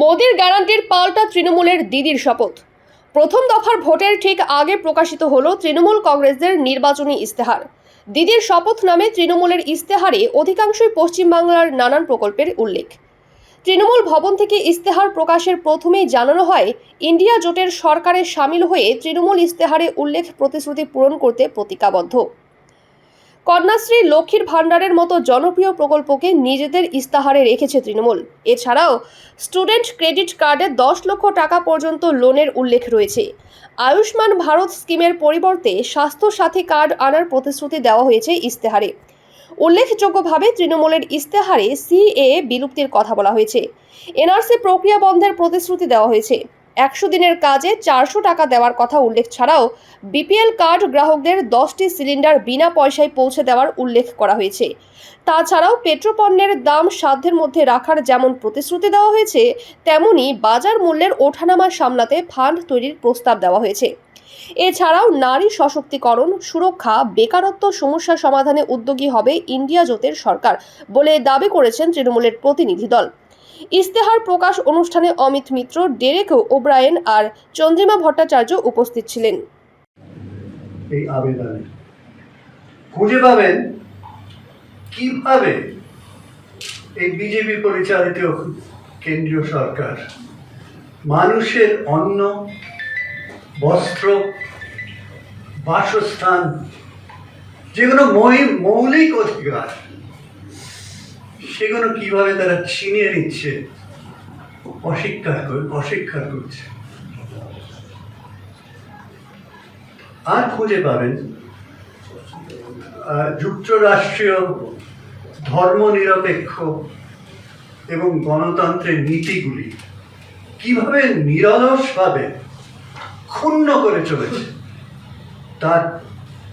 মোদির গ্যারান্টির পাল্টা তৃণমূলের দিদির শপথ। প্রথম দফার ভোটের ঠিক আগে প্রকাশিত হল তৃণমূল কংগ্রেসের নির্বাচনী ইস্তেহার দিদির শপথ নামে তৃণমূলের ইস্তেহারে অধিকাংশই পশ্চিমবাংলার নানান প্রকল্পের উল্লেখ। তৃণমূল ভবন থেকে ইস্তেহার প্রকাশের প্রথমেই জানানো হয়, ইন্ডিয়া জোটের সরকারে সামিল হয়ে তৃণমূল ইস্তেহারে উল্লেখ প্রতিশ্রুতি পূরণ করতে প্রতিজ্ঞাবদ্ধ। কন্যাশ্রী লক্ষ্মীর ভাণ্ডারের মতো জনপ্রিয় প্রকল্পকে নিজেদের ইস্তাহারে রেখেছে তৃণমূল। এছাড়াও স্টুডেন্ট ক্রেডিট কার্ডে দশ লক্ষ টাকা পর্যন্ত লোনের উল্লেখ রয়েছে। আয়ুষ্মান ভারত স্কিমের পরিবর্তে স্বাস্থ্য সাথী কার্ড আনার প্রতিশ্রুতি দেওয়া হয়েছে ইস্তেহারে। উল্লেখযোগ্যভাবে তৃণমূলের ইস্তেহারে সিএ বিলুপ্তির কথা বলা হয়েছে। এনআরসি প্রক্রিয়া বন্ধের প্রতিশ্রুতি দেওয়া হয়েছে। একশো দিনের কাজে চারশো টাকা দেওয়ার কথা উল্লেখ ছাড়াও বিপিএল কার্ড গ্রাহকদের দশটি সিলিন্ডার বিনা পয়সায় পৌঁছে দেওয়ার উল্লেখ করা হয়েছে। তাছাড়াও পেট্রোপণ্যের দাম সাধ্যের মধ্যে রাখার যেমন প্রতিশ্রুতি দেওয়া হয়েছে, তেমনি বাজার মূল্যের ওঠানামা সামলাতে ফান্ড তৈরির প্রস্তাব দেওয়া হয়েছে। এছাড়াও নারী সশক্তিকরণ, সুরক্ষা, বেকারত্ব সমস্যা সমাধানে উদ্যোগী হবে ইন্ডিয়া জোটের সরকার বলে দাবি করেছেন তৃণমূলের প্রতিনিধি দল। ইস্তেহার প্রকাশ অনুষ্ঠানে অমিত মিত্র, ডেরেক ওব্রায়েন আর চন্দ্রিমা ভট্টাচার্য উপস্থিত ছিলেন। এই আবেদনে খুঁজে পাবেন কীভাবে এই বিজেপি পরিচালিত কেন্দ্রীয় সরকার মানুষের অন্ন, বস্ত্র, বাসস্থান, যেগুলো মৌলিক অধিকার সেগুলো কীভাবে তারা ছিনিয়ে নিচ্ছে? অস্বীকার করে অস্বীকার করছে। আর খুঁজে পাবেন যুক্তরাষ্ট্রীয় ধর্মনিরপেক্ষ এবং গণতন্ত্রের নীতিগুলি কীভাবে নিরলসভাবে ক্ষুণ্ণ করে চলেছে, তার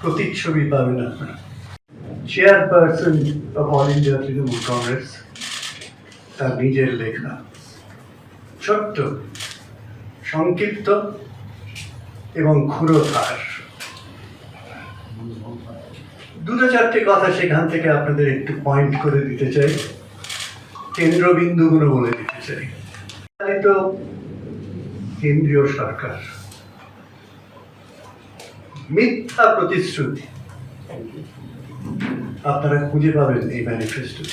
প্রতিচ্ছবি পাবেন আপনারা। Chairperson of all India Trinamool Congress তার নিজের লেখা। ছোট্ট, সংক্ষিপ্ত এবং ক্ষুরোধার দুটো চারটে কথা সেখান থেকে আপনাদের একটু পয়েন্ট করে দিতে চাই। কেন্দ্রবিন্দুগুলো বলে দিতে চাই। চালিত কেন্দ্রীয় সরকার। মিথ্যা প্রতিশ্রুতি। আপনারা খুঁজে পাবেন এই ম্যানিফেস্টো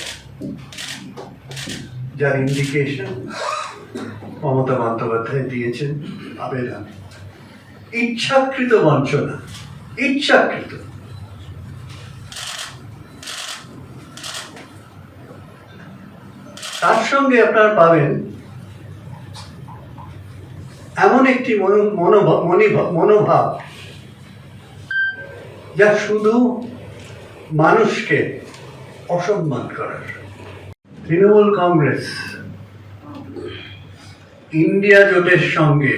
যার ইন্ডিকেশন মমতা বন্দ্যোপাধ্যায় দিয়েছেন আবেদন। ইচ্ছাকৃত বঞ্চনা, ইচ্ছাকৃত। তার সঙ্গে আপনারা পাবেন এমন একটি মনো- মনোভাব মনিভা- মনোভাব, যা শুধু মানুষকে অসম্মান করার। তৃণমূল কংগ্রেস, ইন্ডিয়া জোটের সঙ্গে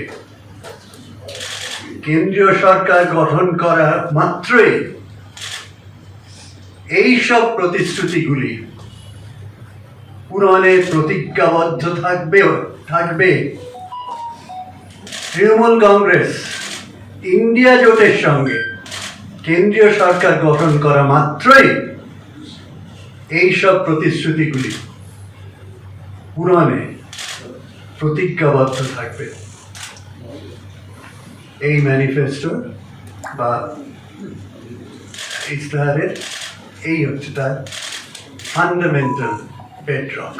কেন্দ্রীয় সরকার গঠন করা মাত্রই এই সব প্রতিশ্রুতিগুলি পূরণে প্রতিজ্ঞাবদ্ধ থাকবে থাকবে। তৃণমূল কংগ্রেস, ইন্ডিয়া জোটের সঙ্গে কেন্দ্রীয় সরকার গঠন করা মাত্রই এই সব প্রতিশ্রুতিগুলি পূরণে প্রতিজ্ঞাবদ্ধ থাকবে। এই ম্যানিফেস্টো বা ইস্তাহারের এই হচ্ছে তার ফান্ডামেন্টাল বেডরক